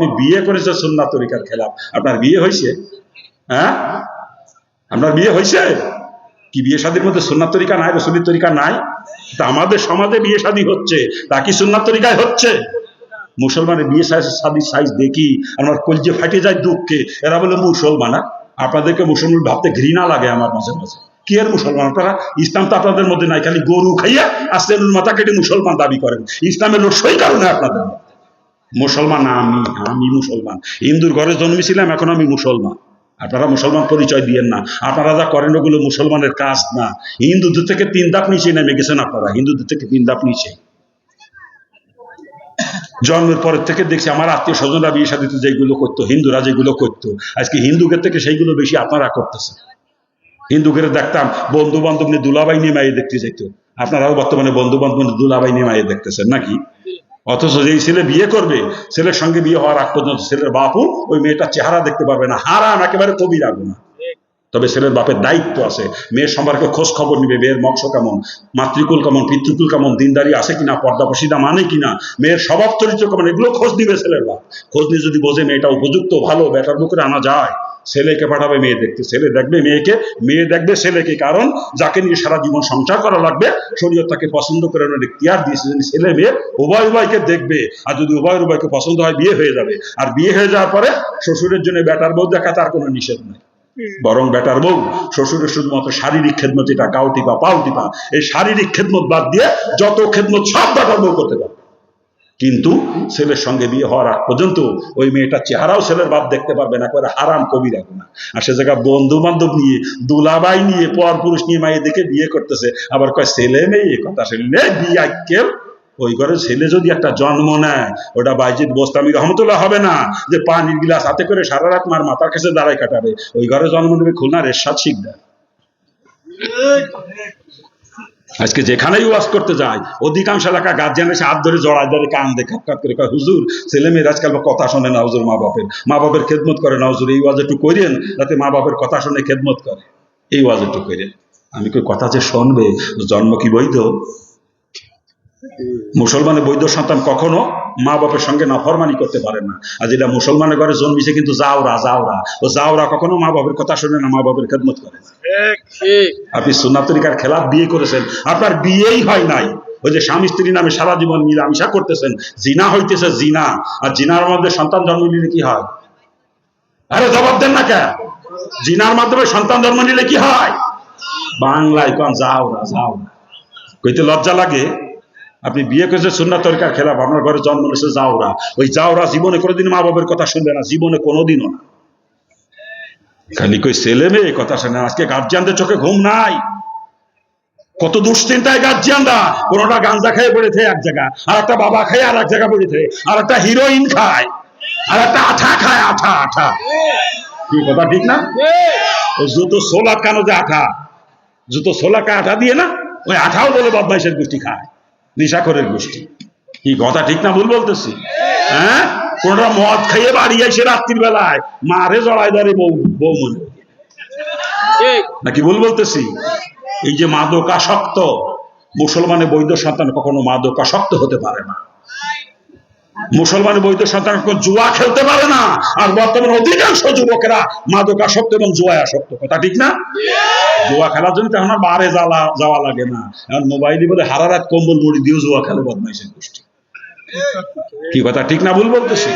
আপনি বিয়ে করেছেন সুন্নাত তরিকার খেলাফ। আপনার বিয়ে হয়েছে? হ্যাঁ? আপনার বিয়ে হয়েছে? কি বিয়ে শাদীর মধ্যে সুন্নাত তরিকা নাই, রসুলির তরিকা নাই? তা আমাদের সমাজে বিয়ে শাদী হচ্ছে। তা কি সুন্নাত তরিকায় হচ্ছে? মুসলমানের বিয়ে শাদীর সাইজ দেখি, আমার কলজে ফাটে যায় দুঃখে। এরা বলে মুসলমান আর আপনাদেরকে মুসলমান ভাবতে ঘৃণা লাগে আমার মাঝে মাঝে। কি আর মুসলমান? আপনারা ইসলাম তো আপনাদের মধ্যে নাই, খালি গরু খাইয়া আসলেন মাথা কেটে মুসলমান দাবি করেন। ইসলামের লোক সই কারণে আপনাদের মধ্যে। মুসলমান না আমি আমি মুসলমান। হিন্দুর ঘরে জন্মেছিলাম, এখন আমি মুসলমান। আপনারা মুসলমান পরিচয় দিয়েন না। আপনারা যা করেন, ওগুলো মুসলমানের কাজ না। হিন্দুদের থেকে তিন ধাপ নিচে নেমে গেছেন আপনারা। হিন্দুদের থেকে তিন ধাপ নিচে। জন্মের পরের থেকে দেখছি আমার আত্মীয় স্বজনরা বিয়ে সাদিতে যেগুলো করতো, হিন্দুরা যেগুলো করতো, আজকে হিন্দুদের থেকে সেইগুলো বেশি আপনারা করতেছে হিন্দুকে দেখতাম বন্ধু বান্ধব নিয়ে দুলাবাই নিয়ে মাইয়ে দেখতে যেত আপনারাও বর্তমানে বন্ধু বান্ধব নিয়ে দুলাবাই নিয়ে মাইয়ে দেখতেছেন, নাকি? অথচ যেই ছেলে বিয়ে করবে, ছেলের সঙ্গে বিয়ে হওয়ার আগ পর্যন্ত ছেলের বাপু ওই মেয়েটার চেহারা দেখতে পারবে না। হারাম, একেবারে কবি রাখবে না তবে ছেলের বাপের দায়িত্ব আছে। মেয়ের সম্পর্কে খোঁজ খবর নিবে, মেয়ের মক্ষ কেমন, মাতৃকুল কেমন, পিতৃকুল কেমন, দিনদারি আছে কিনা, পর্দা পশিদা মানে কিনা, মেয়ের স্বভাব, চরিত্র কেমন, এগুলো খোঁজ নিবে ছেলের বাপ। খোঁজ নিয়ে যদি বোঝে মেয়েটা উপযুক্ত, ভালো, বেটার বুকে আনা যায়, ছেলেকে পাঠাবে মেয়ে দেখতে। ছেলে দেখবে মেয়েকে, মেয়ে দেখবে ছেলেকে, কারণ যাকে নিয়ে সারা জীবন সংসার করা লাগবে, শরীয়ত তাকে পছন্দ করে তিয়ার দিয়েছে যদি ছেলে মেয়ে উভয় উভয়কে দেখবে। আর যদি উভয় উভয়কে পছন্দ হয়, বিয়ে হয়ে যাবে। আর বিয়ে হয়ে যাওয়ার পরে শ্বশুরের জন্য বেটার বউ দেখা তার কোনো নিষেধ নেই। বরং বেটার বউ শ্বশুরের শুধুমাত্র শারীরিক খেদমত যেটা গাও টিপা পাও টিপা এই শারীরিক খেদমত বাদ দিয়ে যত খেদমত সব বেটার বউ করতে পারবে। কিন্তু ছেলের সঙ্গে বিয়ে হওয়ার আগ পর্যন্ত ওই মেয়েটার চেহারাও ছেলের বাপ দেখতে পারবে না করে হারাম কবি রাখবে না আর সে জায়গা বন্ধু বান্ধব নিয়ে, দুলাবাই নিয়ে, পর পুরুষ নিয়ে মায়ের দিকে বিয়ে করতেছে। আবার কয়, ছেলে মেয়ে কথা শুনলে বিয়ে কেউ ওই ঘরে ছেলে যদি একটা জন্ম নেয়, ওটা বাইজিৎ বোস্তামি রহমতুল্লাহ হবে না। যে পানির গিলাস হাতে করে সারা রাত মার মাথার কাছে দাঁড়ায় কাটাবে, ওই ঘরে জন্ম নেবে খুলনার এরশাদ শিকদার। আজকে যেখানেই ওয়াজ করতে যায়, অধিকাংশ এলাকা গার্জিয়ান এসে হাত ধরে জড়ায় ধরে কান দেখে করে হুজুর, ছেলে মেয়ের আজকাল কথা শোনে না হুজুর মা বাপের। মা বাপের খেদমত করে না হুজুর, এই ওয়াজ একটু করেন যাতে মা বাপের কথা শুনে খেদমত করে। এই ওয়াজ একটু করেন আমি কই, কথা যে শুনবে, জন্ম কি বৈধ? মুসলমানের বৈধ সন্তান কখনো মা বাপের সঙ্গে নাফরমানি করতে পারে না। আর যেটা মুসলমানের ঘরে জন্মিছে কিন্তু যাওরা যাওরা ও যাওরা কখনো মা বাপের কথা শুনে না মা বাপের খেদমত করে। না আপনি সুন্নাত তরিকার খেলাফ বিয়ে করেছেন আপনার বিয়েই হয় নাই। ওই যে স্বামী স্ত্রী নামে সারা জীবন মিলামিশা করতেছেন জিনা হইতেছে জিনা। আর জিনার মধ্যে সন্তান জন্ম নিলে কি হয়? আরে জবাব দেন না কেন? জিনার মাধ্যমে সন্তান জন্ম নিলে কি হয়? বাংলায় কন যাও না যাও না কইতে লজ্জা লাগে আপনি বিয়ে করেছে সুন্নাত তরিকার খেলাফ, আপনার ঘরে জন্ম নিয়েছে যাওরা ওই যাওরা জীবনে কোনোদিন মা বাবার কথা শুনবে না, জীবনে কোনোদিনও না। খালি কই ছেলে মেয়ে কথা শুনে আজকে গার্জিয়ানদের চোখে ঘুম নাই। কত দুশ্চিন্তায় গার্জিয়ানরা। কোনোটা গাঞ্জা খেয়ে পড়েছে এক জায়গা আর একটা বাবা খায় আর এক জায়গা পড়েছে আর একটা হিরোইন খায় আর একটা আঠা খায় আঠা আঠা। কি কথা, ঠিক না? ও জুতো সোলা কানো যে আঠা? জুতো সোলা কা আঠা দিয়ে না? ওই আঠাও বলে বদমাইশের গোষ্ঠী খায়। নিশাখরের গোষ্ঠী। কি কথা ঠিক না ভুল বলতেছি? হ্যাঁ? কোনটা মদ খাইয়ে বাড়ি এসে রাত্রির বেলায় মারে জড়াই ধরে বউ বউ মনে নাকি ভুল বলতেছি? এই যে মাদকাসক্ত মুসলমানের বৈধ সন্তান কখনো মাদকাসক্ত হতে পারে না। মুসলমানের বৈধ সন্তান কখনো জুয়া খেলতে পারে না। আর বর্তমানে অধিকাংশ যুবকেরা মাদকাসক্ত এবং জুয়ায় আসক্ত। কথা ঠিক না? জুয়া খেলার জন্য তখন আর বারে যাওয়া লাগে না। এখন মোবাইলই বলে হারা রাত কম্বল মুড়ি দিয়েও জুয়া খেলে বদমাইশের গোষ্ঠী। কি কথা, ঠিক না ভুল বলতেছি?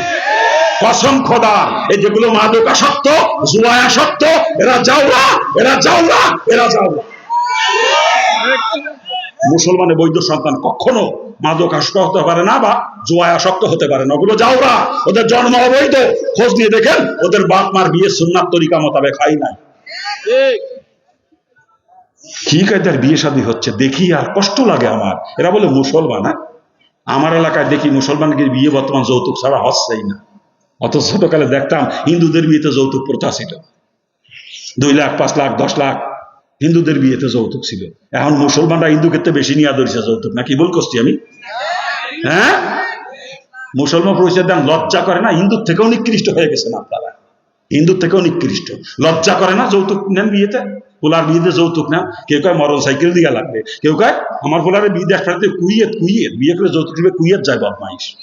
কসম খোদা, এই যেগুলো মাদকাসক্ত জুয়ায় আসক্ত, এরা যাওয়া এরা যাওয়া এরা যাওয়া মুসলমানের বৈধ সন্তান কখনো মাদক আসক্ত হতে পারে না বা জোয়ায় আসক্ত হতে পারে না। ওগুলো যাওরা ওদের জন্ম অবৈধ। খোঁজ নিয়ে দেখেন, ওদের বাপ মার বিয়ে সুন্নাত তরিকা মোতাবেক খাই নাই। কি কায়দার বিয়ে শাদী হচ্ছে, দেখি আর কষ্ট লাগে আমার। এরা বলে, মুসলমান হ্যাঁ? আমার এলাকায় দেখি মুসলমানকে বিয়ে বর্তমান যৌতুক ছাড়া হচ্ছেই না। অত ছোটকালে দেখতাম, হিন্দুদের বিয়েতে যৌতুক প্রথা ছিল দুই লাখ, পাঁচ লাখ, দশ লাখ, হিন্দুদের বিয়েতে যৌতুক ছিল। এখন মুসলমানরা হিন্দু ক্ষেত্রে বেশি নিয়ে ধরছে যৌতুক, নাকি ভুল করছি আমি? হ্যাঁ? মুসলমান পরিচয় দেন, লজ্জা করে না? হিন্দুর থেকেও নিকৃষ্ট হয়ে গেছেন আপনারা। হিন্দুর থেকেও নিকৃষ্ট। লজ্জা করে না যৌতুক নেন বিয়েতে? পোলার বিয়েতে যৌতুক না? কেউ কয় মরণ সাইকেল দিয়া লাগবে। কেউ কয় আমার পোলারে বিয়ে দেখ ফেলতে কুইয়েত কুইয়েত বিয়ে করে যৌতুক দিবে কুইয়েত যায় বদমাইশ।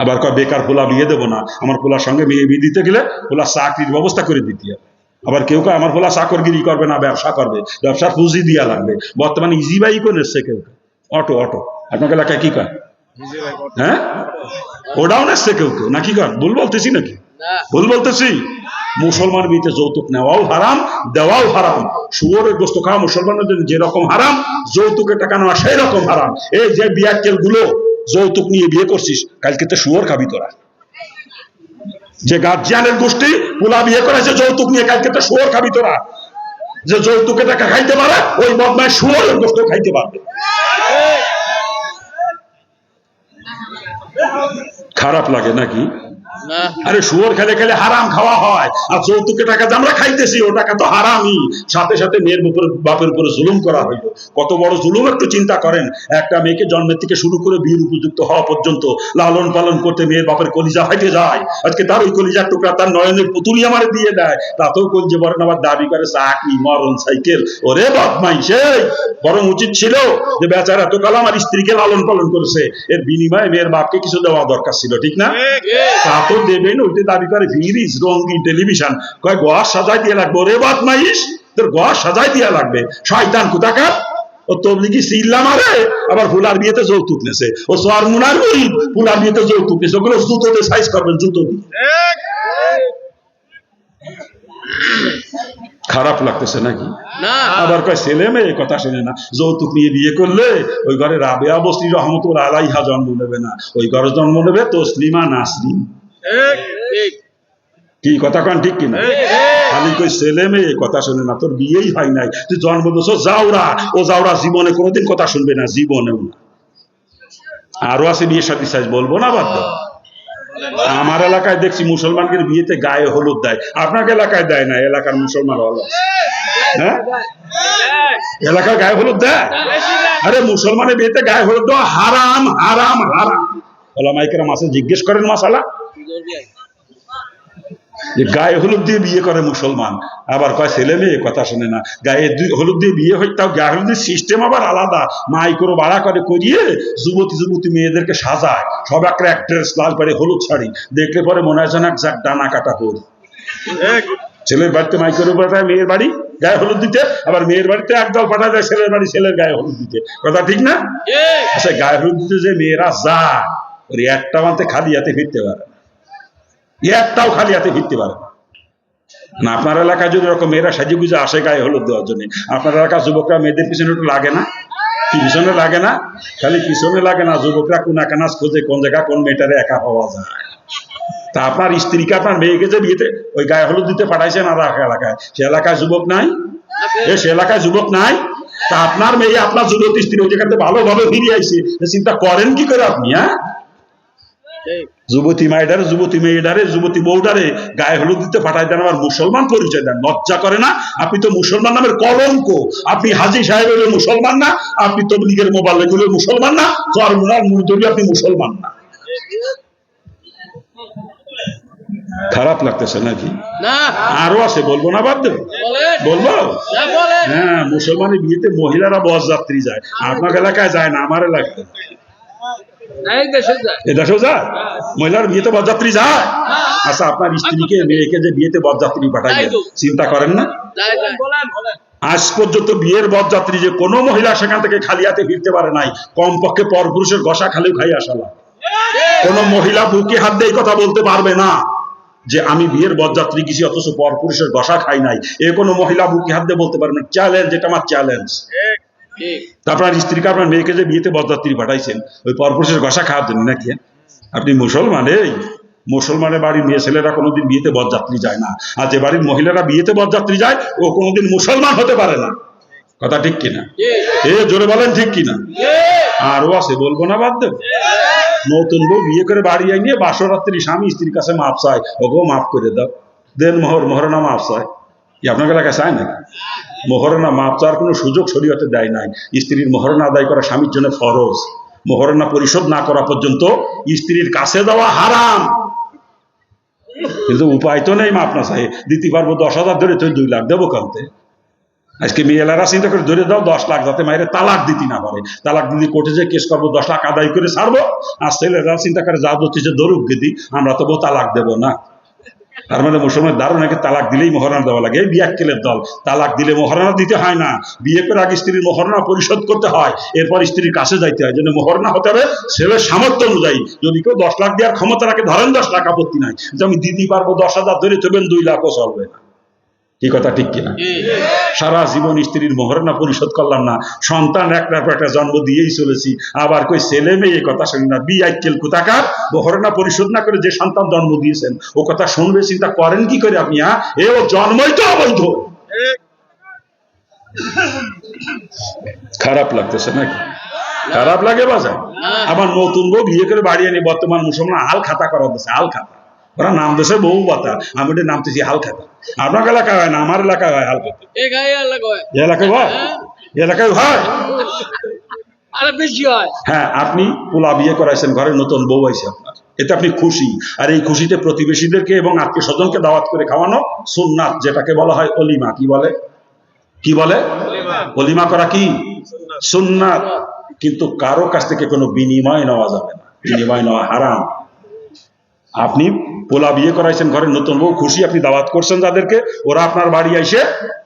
আবার কয় বেকার পোলা বিয়ে দেবো না। আমার পোলার সঙ্গে বিয়ে বিয়ে দিতে গেলে পোলা চাকরির ব্যবস্থা করে দিতে হবে। আবার কেউ কেউ আমার পোলা চাকরগিরি করবে না ব্যবসা করবে। ব্যবসার পুঁজি দিয়া লাগবে। বর্তমানে ইজি বাইক এসছে কেউ। Auto auto. আপনাকে এলাকায় কি কয়? হ্যাঁ? ওটাও নেসছে কেউ কেউ। নাকি কর ভুল বলতেছি নাকি? ভুল বলতেছি? মুসলমান বিয়েতে যৌতুক নেওয়াও হারাম, দেওয়াও হারাম। শুয়োরের গোস্ত খাওয়া মুসলমানের জন্য যেরকম হারাম যৌতুকের টাকা নেওয়া সেই রকম হারাম। এই যে বিয়াক্কেলগুলো যৌতুক নিয়ে বিয়ে করছিস, কালকে তো শুয়োর খাবি তোরা। যে গার্জিয়ানের গোষ্ঠী পোলা বিয়ে করেছে যৌতুক নিয়ে কালকে তো শুয়োর খাবি তোরা। যে যৌতুকে টাকা খাইতে পারে, ওই বদমায় শুয়োরের গোস্ত খাইতে পারবে। খারাপ লাগে নাকি? আরে শুয়োর খেলে খেলে হারাম খাওয়া হয়। আর যৌতুকে টাকা আমরা খাইতেছি ও টাকা তো হারামই। সাথে সাথে মেয়ের উপরে বাপের উপরে জুলুম করা হইল। কত বড় জুলুম একটু চিন্তা করেন। একটা মেয়েকে জন্মের থেকে শুরু করে বিয়ের উপযুক্ত হওয়া পর্যন্ত লালন পালন করতে মেয়ের বাপের কলিজা ফাইটে যায়। আজকে তার ওই কলিজার টুকরা তার নয়নের পুতুলি আমার দিয়ে দেয়। তাতেও কলজে বরং আবার দাবি করে চাকরি মরণ সাইকেল। ওরে বদমাই সেই বরং উচিত ছিল যে বেচারা তো কাল আমার স্ত্রীকে লালন পালন করেছে। এর বিনিময়ে মেয়ের বাপকে কিছু দেওয়া দরকার ছিল ঠিক না? তা তো দেবেন ওইতে দাবি করে ফিরিজ রঙিন টেলিভিশন কয় গোয়া সাজাই দিয়ে লাগবে। ওরে বদমাইশ তোর গোয়া সাজাই দিয়া লাগবে। শয়তান কোথাকার? ও তবলিগি সিল্লা মারে আবার ফুলার বিয়েতে যৌতুক নেছে। ও সোয়ার মুনার গরিব ফুলার বিয়েতে যৌতুক নেছে। ওগুলো জুতোতে সাইজ করবেন জুতো দিয়ে। খারাপ লাগতেছে নাকি? না। আবার কয় ছেলে মেয়ে কথা শুনে না। যৌতুক নিয়ে বিয়ে করলে ওই ঘরে রাবেয়া বস্তি রহমতুল আলাইহা জন্ম নেবে না। ওই ঘরে জন্ম নেবে তসলিমা নাসরিন। কি কথা কান ঠিক কিনা? খালি কই ছেলে মেয়ে কথা শুনে না তোর বিয়েই হয় নাই। তুই জন্ম দিছ যাওরা ও যাওরা জীবনে কোনোদিন কথা শুনবে না জীবনেও না। আরও আছে বিয়ের সাথে সাইজ বলব না বাদ আমার এলাকায় দেখছি মুসলমানদের বিয়েতে গায়ে হলুদ দেয়। আপনার এলাকায় দেয় না এলাকার মুসলমান হল হ্যাঁ? এলাকার গায়ে হলুদ দেয়? আরে মুসলমানের বিয়েতে গায়ে হলুদ দেওয়া হারাম হারাম হারাম। ওলামাইকেরা মাসে জিজ্ঞেস করেন মাসালা যে গায়ে হলুদ দিয়ে বিয়ে করে মুসলমান। আবার কয় ছেলে মেয়ে কথা শুনে না। গায়ে হলুদ দিয়ে বিয়ে হয় তাও গায়ে হলুদের সিস্টেম আবার আলাদা। মাই করে বাড়া করে করিয়ে যুবতী যুবতী মেয়েদেরকে সাজায়। সব একটা অ্যাক্ট্রেস লাল পাড়ে হলুদ শাড়ি। দেখলে পরে মনে হয় যেন এক যাক ডানা কাটা হল ছেলের বাড়িতে মাইকের উপর পাঠায় মেয়ের বাড়ি গায়ে হলুদ দিতে। আবার মেয়ের বাড়িতে একদল পাঠা যায় ছেলের বাড়ি ছেলের গায়ে হলুদ দিতে। কথা ঠিক না? আচ্ছা গায়ে হলুদ দিতে যে মেয়েরা যায় ওর একটা মানতে খালি হাতে ফিরতে পারে না। একটাও খালি হাতে ফিরতে পারে না। আপনার এলাকায় যদি এরকম মেয়েরা সাজে গুজে আসে গায়ে হলুদ দেওয়ার জন্য, আপনার এলাকার যুবকরা মেয়েদের পিছনে একটু লাগে না? পিছনে লাগে না? খালি পিছনে লাগে না যুবকরা কোন কানাজ খোঁজে কোন জায়গা কোন মেয়েটারে একা পাওয়া যায়। তা আপনার স্ত্রীকে আপনার মেয়েকে যে বিয়েতে ওই গায়ে হলুদ দিতে পাঠাইছেন আর এলাকায়, সে এলাকায় যুবক নাই? সে এলাকায় যুবক নাই? তা আপনার মেয়ে আপনার যুবক স্ত্রী ওই জায়গাতে ভালোভাবে ফিরে আইছে চিন্তা করেন কি করে আপনি হ্যাঁ? যুবতী মায়েডারে যুবতী মেয়েডারে যুবতী বউডারে গায়ে হলুদ দিতে পাঠাই দেন আবার মুসলমান পরিচয় দেন। লজ্জা করে না? আপনি তো মুসলমান নামের কলঙ্ক। আপনি হাজি সাহেব হলে মুসলমান না? আপনি তবলিগের মোবাইল হলে মুসলমান না? চরমুনার মুরদবি আপনি মুসলমান না। খারাপ লাগতেছে নাকি? আরও আছে বলব না বাদ দেবো? বলব? হ্যাঁ মুসলমানের বিয়েতে মহিলারা বস যাত্রী যায়। আপনার এলাকায় যায় না আমার এলাকায় দেশে যায় মহিলার বিয়েতে বরযাত্রী যায় আচ্ছা আপনার স্ত্রীকে মেয়েকে যে বিয়েতে বরযাত্রী চিন্তা করেন না। আজ পর্যন্ত বিয়ের বরযাত্রী যে কোনো মহিলা সেখান থেকে খালি হাতে ফিরতে পারে নাই। কমপক্ষে পরপুরুষের গসা খালেও খাই আসালা কোনো মহিলা বুকে হাত দিয়ে কথা বলতে পারবে না যে আমি বিয়ের বরযাত্রী গেছি অথচ পরপুরুষের গসা খাই নাই। এ কোনো মহিলা বুকে হাত দিয়ে বলতে পারবে না। চ্যালেঞ্জ এটা আমার চ্যালেঞ্জ ঠিক আপনার স্ত্রীকে আপনার মেয়েকে যে বিয়েতে বরযাত্রী পাঠাইছেন ওই পরপুরুষের গসা খাওয়ার জন্য নাকি? আপনি মুসলমান এই? মুসলমানের বাড়ির মেয়ে ছেলেরা কোনোদিন বিয়েতে বরযাত্রী যায় না। আর যে বাড়ির মহিলারা বিয়েতে বরযাত্রী যায় ও কোনোদিন মুসলমান হতে পারে না। কথা ঠিক কিনা? এ জোরে বলেন ঠিক কিনা? আরও আছে বলব না বাদ দেব? নতুন বউ বিয়ে করে বাড়ি আই নিয়ে বাসরাত্রি স্বামী স্ত্রীর কাছে মাপ চায়। ওকেও মাফ করে দাও। দেন মোহর মোহরনা মাপ চায়। কি আপনার এলাকায় চায় না মোহরনা মাপ চাওয়ার কোনো সুযোগ শরীয়তে দেয় নাই। স্ত্রীর মোহরনা আদায় করা স্বামীর জন্য ফরজ। মোহরনা পরিশোধ না করা পর্যন্ত স্ত্রীর কাছে দেওয়া হারাম। কিন্তু উপায় তো নেই মাপ না চাই দিতে পারব দশ হাজার ধরে, তুই দুই লাখ দেবো কানতে আজকে মেয়েলারা চিন্তা করে ধরে দাও দশ লাখ, যাতে মায়ের তালাক দিতে না পারে। তালাক দিদি কোর্টে যে কেস করব, দশ লাখ আদায় করে ছাড়বো। আর ছেলেরা চিন্তা করে, যা ধরতেছে ধরুক দিদি আমরা তবু তালাক দেবো না। তার মানে মুসলমান দারুণাকে তালাক দিলেই মহারণা দেওয়া লাগে। এই বিয়াক্কেলের দল, তালাক দিলে মহারণা দিতে হয় না। বিয়ে করে আগে স্ত্রীর মহারণা পরিশোধ করতে হয়, এরপর স্ত্রীর কাছে যাইতে হয়। যেন মহারণা হতে হবে, ছেলের সামর্থ্য অনুযায়ী। যদি কেউ দশ লাখ দেওয়ার ক্ষমতা রাখে, ধরেন দশ লাখ আপত্তি নাই। যে আমি দিতে পারব, দশ হাজার ধরে চলবেন, দুই লাখও চলবে না। কি কথা ঠিক কিনা? সারা জীবন স্ত্রীর মহারণা পরিশোধ করলাম না। সন্তান একটার পর একটা জন্ম দিয়েই চলেছি। আবার কই ছেলে মেয়ে কথা শুনি না। বি আইকেল কোথাকার? মহারণা পরিশোধ না করে যে সন্তান জন্ম দিয়েছেন ও কথা শুনবে চিন্তা করেন কি করে আপনি হ্যাঁ? এ ও জন্মই তো অবৈধ। খারাপ লাগতেছে নাকি? খারাপ লাগে বাজার আবার নতুন বউ বিয়ে করে বাড়ি আনি বর্তমান মুসলমান হাল খাতা করা দিচ্ছে হাল খাতা। ওরা নাম দেশে বউ বাতা আমি ওটা নামতেছি হাল খাতা আপনার এলাকায় হয় না আমার এলাকায় হয় হাল খাতা এলাকায় হয়? এলাকায় হয়? হয়। হ্যাঁ আপনি পোলা বিয়ে করাইছেন ঘরে নতুন বউ আইছে আপনার। এতে আপনি খুশি। আর এই খুশিতে প্রতিবেশীদেরকে এবং আত্মীয় স্বজনকে দাওয়াত করে খাওয়ানো সুন্নাত যেটাকে বলা হয় অলিমা। কি বলে? কি বলে? অলিমা করা কি? সুন্নাত। কিন্তু কারও কাছ থেকে কোনো বিনিময় নেওয়া যাবে না। বিনিময় নেওয়া হারাম। আপনি পোলা বিয়ে করাইছেন ঘরে নতুন বউ খুশি আপনি দাওয়াত করছেন যাদেরকে ওরা আপনার বাড়ি এসে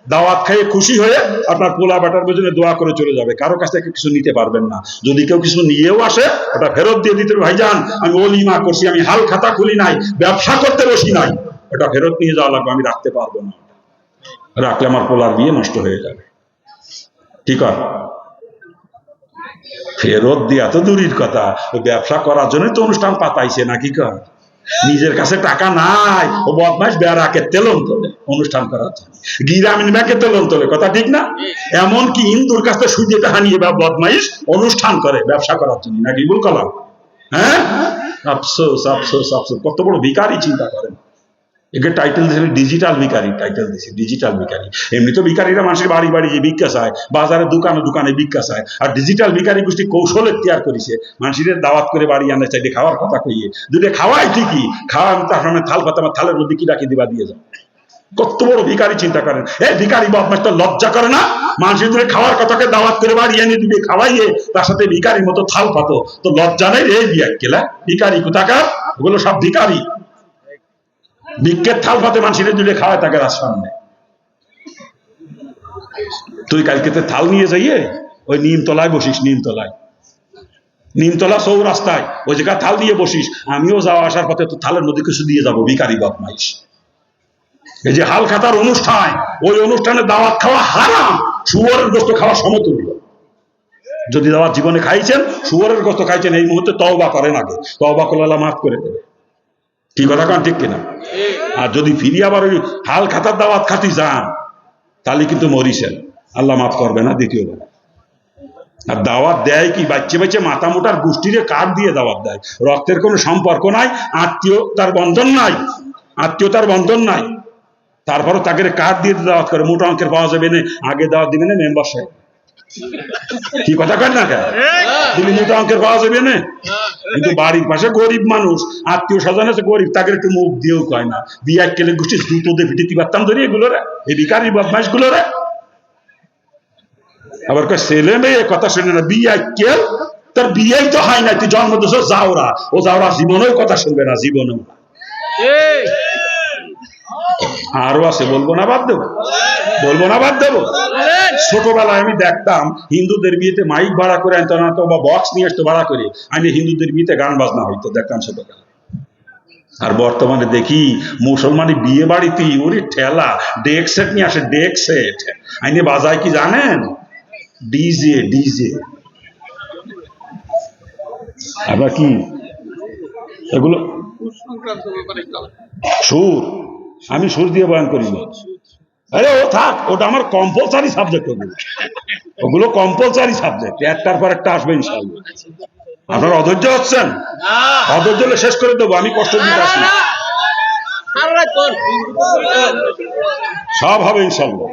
দাওয়াত খাইয়ে খুশি হয়ে আপনার পোলা বেটার পেছনে দোয়া করে চলে যাবে। কারও কাছ থেকে কিছু নিতে পারবেন না। যদি কেউ কিছু নিয়েও আসে ওটা ফেরত দিয়ে দিতে হবে, ভাইজান আমি অলিমা করছি আমি হাল খাতা খুলি নাই ব্যবসা করতে বসি নাই। ওটা ফেরত নিয়ে যাওয়া লাগবে আমি রাখতে পারব না। রাখলে আমার পোলার বিয়ে নষ্ট হয়ে যাবে। ঠিক আছে ফেরত দিয়া তো দূরের কথা। ব্যবসা করার জন্য তো অনুষ্ঠান পাতাইছে নাকি কর? নিজের কাছে টাকা নাই। ও বদমাস বেড়াকে তেলন তোলে অনুষ্ঠান করার জন্য। গিরামিন ব্যাকে তেলন তোলে কথা ঠিক না? এমন কি হিন্দুর কাছে সুদে টাকা নিয়ে বা বদমাইশ অনুষ্ঠান করে, ব্যবসা করার জন্য, নাকি ভুল কলাম? হ্যাঁ? আফসোস আফসোস আফসোস, কত বড় ভিকারি চিন্তা করেন। একে টাইটেল দিয়েছে ডিজিটাল ভিকারি টাইটেল দিয়েছে ডিজিটাল ভিকারি এমনি তো ভিকারিরা মানুষের বাড়ি বাড়ি যে ভিক্ষা চায়, বাজারে দোকানে দোকানে ভিক্ষা চায়। আর ডিজিটাল ভিকারি গোষ্ঠী কৌশল এখতিয়ার করেছে। মানুষের দাওয়াত করে বাড়ি আনে চাইলে খাওয়ার কথা কইয়ে। দুটো খাওয়াই ঠিকই খাওয়া আমি তার সামনে থাল পাতা থালের মধ্যে কি রাখি দিবা দিয়ে যাও। কত বড় ভিকারি চিন্তা করেন। এই ভিকারি বদমাস তো লজ্জা করে না? মানুষের ধরে খাওয়ার কথাকে দাওয়াত করে বাড়ি এনে দিবে, খাওয়াইয়ে তার সাথে ভিকারির মতো থাল পাতো। তো লজ্জা নেই এই বিয়া কেলা ভিকারি কোথাকার? ওগুলো সব ভিকারি ভিক্ষের থাল পাতে মানুষের দিলে খাওয়ায় তাকে রাত সামনে তুই কালকেতে থাল নিয়ে যাইয়ে ওই নিমতলায় বসিস, নিমতলায়। নিমতলা সৌ রাস্তায় ওই জায়গায় থাল দিয়ে বসিস। আমিও যাওয়া আসার পথে তো থালের মধ্যে কিছু দিয়ে যাব ভিকারি বদমাইশ। এই যে হাল খাতার অনুষ্ঠান, ওই অনুষ্ঠানে দাওয়াত খাওয়া হারাম, শুয়ারের গোস্ত খাওয়া সমতুল্য। যদি দাওয়াত জীবনে খাইছেন, শুয়ারের গোস্ত খাইছেন, এই মুহূর্তে তওবা করেন আগে। তওবা করলে মাফ করে দেবে কি কথা কান, ঠিক কিনা? আর যদি ফিরে আবার ওই হাল খাতার দাওয়াত খাতি যান, তাহলে কিন্তু মরিছেন। আল্লাহ মাফ করবে না দ্বিতীয়বার আর দাওয়াত দেয় কি? বাচ্চা বাচ্চা মাথা মোটার গোষ্ঠীরে কাঠ দিয়ে দাওয়াত দেয়। রক্তের কোনো সম্পর্ক নাই, আত্মীয়তার বন্ধন নাই, আত্মীয়তার বন্ধন নাই। তারপরে তাকে কাঠ দিয়ে দাওয়াত করে, মোটা অঙ্কের পাওয়া যাবে না, আগে দাওয়াত দিবে না, মেম্বার সাহেব। কি কথা কয় না কেন? দিলে মোটা অঙ্কের পাওয়া যাবে না। কিন্তু বাড়ির পাশে গরিব মানুষ আত্মীয় স্বজন আছে গরিব তাকে একটু মুখ দিয়েও কয় না। বিয়ে কেলে গোষ্ঠী জুতো দিয়ে পিটিতে পারতাম ধরি এগুলো রে এই বিকারি বদমাইশগুলো রে আবার কয় ছেলে মেয়ে কথা শুনে না বিয়ে কেল? তার বিয়েই তো হয় না তুই জন্ম দিস যাওরা ও যাওরা জীবনেও কথা শুনবে না জীবনেও আরও আছে বলব না বাদ দেবো। বলব না বাদ দেবো। ছোটবেলায় আমি দেখতাম হিন্দুদের বিয়েতে মাইক ভাড়া করে আনতো না তো বা বক্স নিয়ে আসতো ভাড়া করে। আমি হিন্দুদের বিয়েতে গান বাজনা হইতো দেখতাম ছোটবেলায়। আর বর্তমানে দেখি মুসলমানি বিয়ে বাড়িতে ওরে ঠেলা ডেক সেট নিয়ে আসে ডেক সেট আইনে বাজায় কি জানেন? ডিজে ডিজে আবার কি? এগুলো সুর আমি সুর দিয়ে বয়ান করি না। আরে ও থাক ওটা আমার কম্পালসারি সাবজেক্ট ওগুলো। ওগুলো কম্পালসারি সাবজেক্ট একটার পর একটা আসবে ইনশাল্লাহ আপনার অধৈর্য হচ্ছেন? অধৈর্য হলে শেষ করে দেবো আমি কষ্ট দিতে আসি সব হবে ইনশাল্লাহ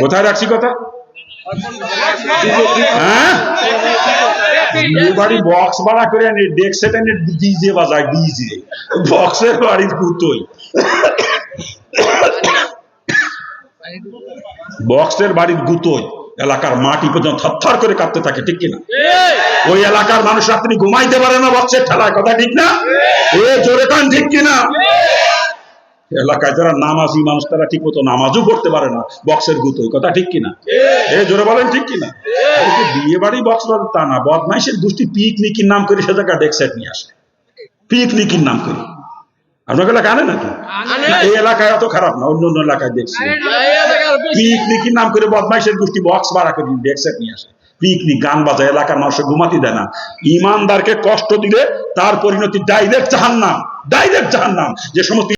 কোথায় রাখছি কথা? হ্যাঁ? বাড়ি বক্স ভাড়া করে আনি ডেক সেট ডিজে বাজায় ডিজে বক্সের বাড়ির কুতোই বক্সের বাড়ির গুতোয় এলাকার মাটি পর্যন্ত থরথর করে কাঁপতে থাকে ঠিক কিনা? ওই এলাকার মানুষ রাত্রি ঘুমাইতে পারে না বক্সের ঠেলায় কথা ঠিক না? এ জোরে কান ঠিক কিনা? এলাকায় যারা নামাজি মানুষ তারা ঠিক মতো নামাজও পড়তে পারে না বক্সের গুতোই কথা ঠিক কিনা? এ জোরে বলেন ঠিক কিনা? বিয়ে বাড়ি বক্স তা না বদমাইশের গোষ্ঠী পিকনিকের নাম করে সে জায়গায় ডেক নিয়ে আসে। পিকনিকের নাম করে। আপনার এলাকা আনে নাকি? এই এলাকায় অত খারাপ না অন্য অন্য এলাকায় দেখছি। পিকনিকের নাম করে বদমাইশের গোষ্ঠী বক্স ভাড়া করে ডেক্সেট নিয়ে আসে। পিকনিক গান বাজা এলাকার মানুষের ঘুমাতে দেয় না। ইমানদারকে কষ্ট দিলে তার পরিণতি ডাইরেক্ট জাহান্নাম ডাইরেক্ট জাহান্নাম। যে সমস্ত